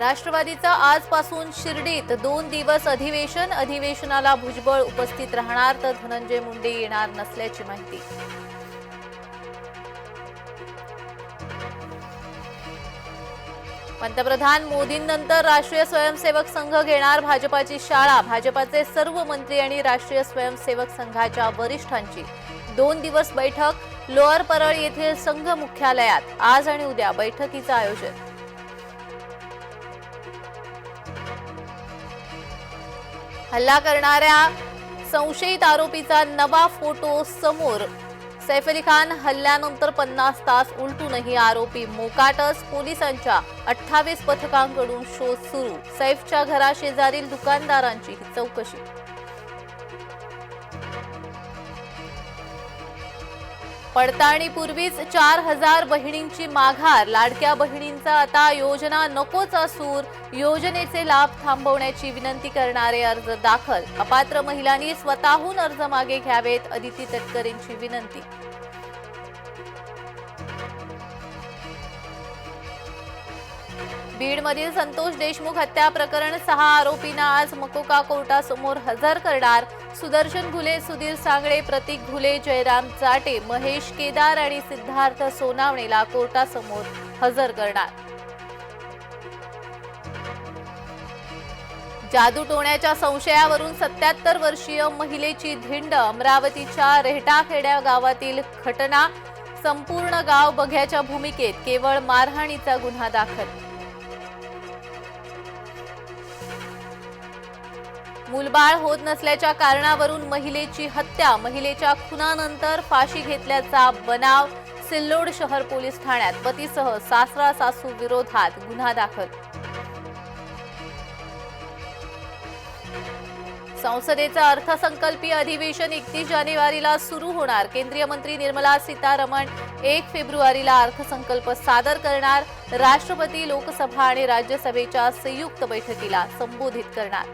राष्ट्रवादीचं आजपासून शिर्डीत दोन दिवस अधिवेशन अधिवेशनाला भुजबळ उपस्थित राहणार तर धनंजय मुंडे येणार नसल्याची माहिती. पंतप्रधान मोदींनंतर राष्ट्रीय स्वयंसेवक संघ घेणार भाजपाची शाळा. भाजपाचे सर्व मंत्री आणि राष्ट्रीय स्वयंसेवक संघाच्या वरिष्ठांची. दोन दिवस बैठक लोअर परळ येथील संघ मुख्यालयात. आज आणि उद्या बैठकीचं आयोजन. हल्ला करणाऱ्या संशयित आरोपीचा नवा फोटो समोर. सैफ अली खान हल्ल्यानंतर पन्नास तास उलटूनही आरोपी मोकाटच पोलिसांच्या अठ्ठावीस पथकांकडून शोध सुरू. सैफच्या घराशेजारील दुकानदारांची ही चौकशी. पडताळणीपूर्वीच चार हजार बहिणींची माघार. लाडक्या बहिणींचा आता योजना नकोचा सूर योजनेचे लाभ थांबवण्याची विनंती करणारे अर्ज दाखल. अपात्र महिलांनी स्वतःहून अर्ज मागे घ्यावेत अदिती तटकरेंची विनंती. बीडमधील संतोष देशमुख हत्या प्रकरण सहा आरोपींना आज मकोका कोर्टासमोर हजर करणार. सुदर्शन घुले सुधीर सांगळे प्रतीक घुले जयराम चाटे महेश केदार आणि सिद्धार्थ सोनावणेला कोर्टासमोर हजर करणार. जादूटोण्याच्या संशयावरून सत्याहत्तर वर्षीय महिलेची धिंड अमरावतीच्या रेहटाखेड्या गावातील घटना संपूर्ण गाव बघ्याच्या भूमिकेत केवळ मारहाणीचा गुन्हा दाखल मूलबाळ होत नसल्याच्या कारणावरून महिलेची हत्या महिलेच्या खुनानंतर फाशी घेतल्याचा बनाव सिल्लोड शहर पोलीस ठाण्यात. पतीसह सासरा सासू विरोधात गुन्हा दाखल. संसदेचं अर्थसंकल्पीय अधिवेशन एकतीस जानेवारीला सुरू होणार. केंद्रीय मंत्री निर्मला सीतारमण एक फेब्रुवारीला अर्थसंकल्प सादर करणार. राष्ट्रपती लोकसभा आणि राज्यसभेच्या संयुक्त बैठकीला संबोधित करणार.